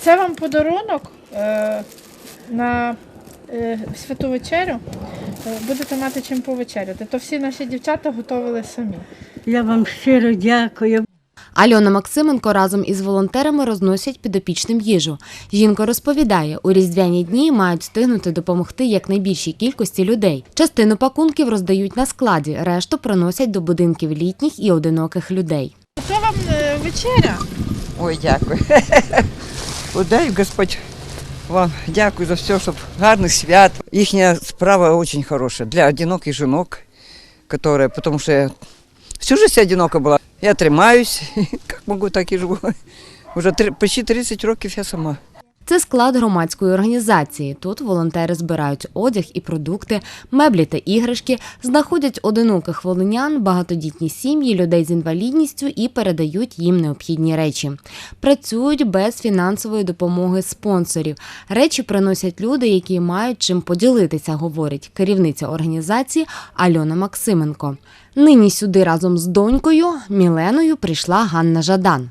Це вам подарунок е, на е, святу вечерю. Е, Будете мати чим повечеряти. То всі наші дівчата готували самі. Я вам щиро дякую. Альона Максименко разом із волонтерами розносять підопічним їжу. Жінка розповідає, у різдвяні дні мають встигнути допомогти якнайбільшій кількості людей. Частину пакунків роздають на складі, решту приносять до будинків літніх і одиноких людей. То вам е, вечеря. Ой, дякую. Удай Господь вам дякую за все, щоб гарних свят. Їхня справа дуже хороша для одиноких жінок, которые, потому що я всю жизнь одинока була. Я тримаюсь, як можу, так і живу. Уже почти 30 років я сама. Це склад громадської організації. Тут волонтери збирають одяг і продукти, меблі та іграшки, знаходять одиноких волинян, багатодітні сім'ї, людей з інвалідністю і передають їм необхідні речі. Працюють без фінансової допомоги спонсорів. Речі приносять люди, які мають чим поділитися, говорить керівниця організації Альона Максименко. Нині сюди разом з донькою Міленою прийшла Ганна Жадан.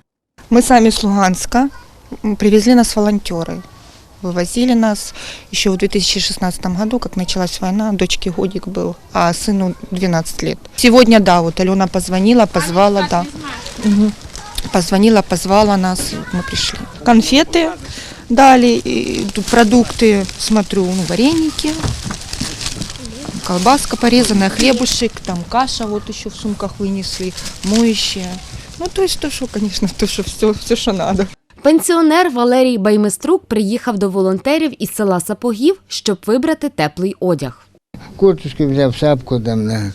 Мы сами с Луганска. Привезли нас волонтеры. Вывозили нас еще в 2016 году, как началась война, дочке годик был, а сыну 12 лет. Сегодня, да, вот Алена позвонила, позвала, да. Позвонила, позвала нас, мы пришли. Конфеты дали, продукты, смотрю, ну, вареники, колбаска порезанная, хлебушек, там каша вот еще в сумках вынесли, моющие. Ну, то есть то, что, конечно, то, что все, все, что надо. Пенсіонер Валерій Баймиструк приїхав до волонтерів із села Сапогів, щоб вибрати теплий одяг. Курточки взяв, шапку там на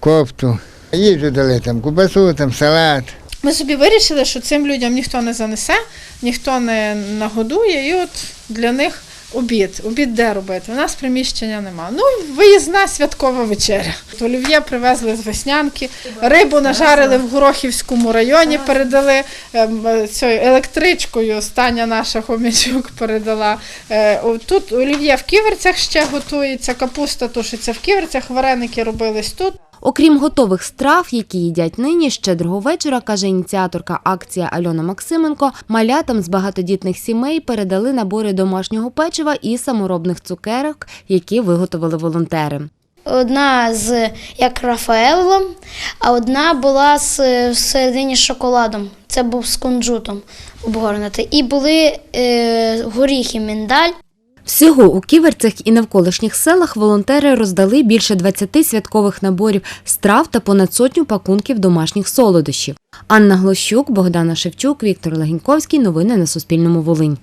кофту. Їжу дали там, кубасу, там салат. Ми собі вирішили, що цим людям ніхто не занесе, ніхто не нагодує, і от для них обід. Обід де робити? У нас приміщення нема. Ну, виїзна святкова вечеря. Олів'є привезли з веснянки, рибу нажарили в Горохівському районі, передали ем, цією електричкою. Остання наша хомячук передала. Е, Тут олів'є в ківерцях ще готується, капуста тушиться в ківерцях, вареники робились тут. Окрім готових страв, які їдять нині, щедрого вечора, каже ініціаторка акції Альона Максименко, малятам з багатодітних сімей передали набори домашнього печива і саморобних цукерок, які виготовили волонтери. Одна з як Рафаело, а одна була з всередині шоколадом. Це був з кунжутом обгорнутий. І були е, горіхи миндаль. Всього у ківерцях і навколишніх селах волонтери роздали більше 20 святкових наборів страв та понад сотню пакунків домашніх солодощів. Анна Глощук, Богдана Шевчук, Віктор Легіньковський. Новини на Суспільному Волинь.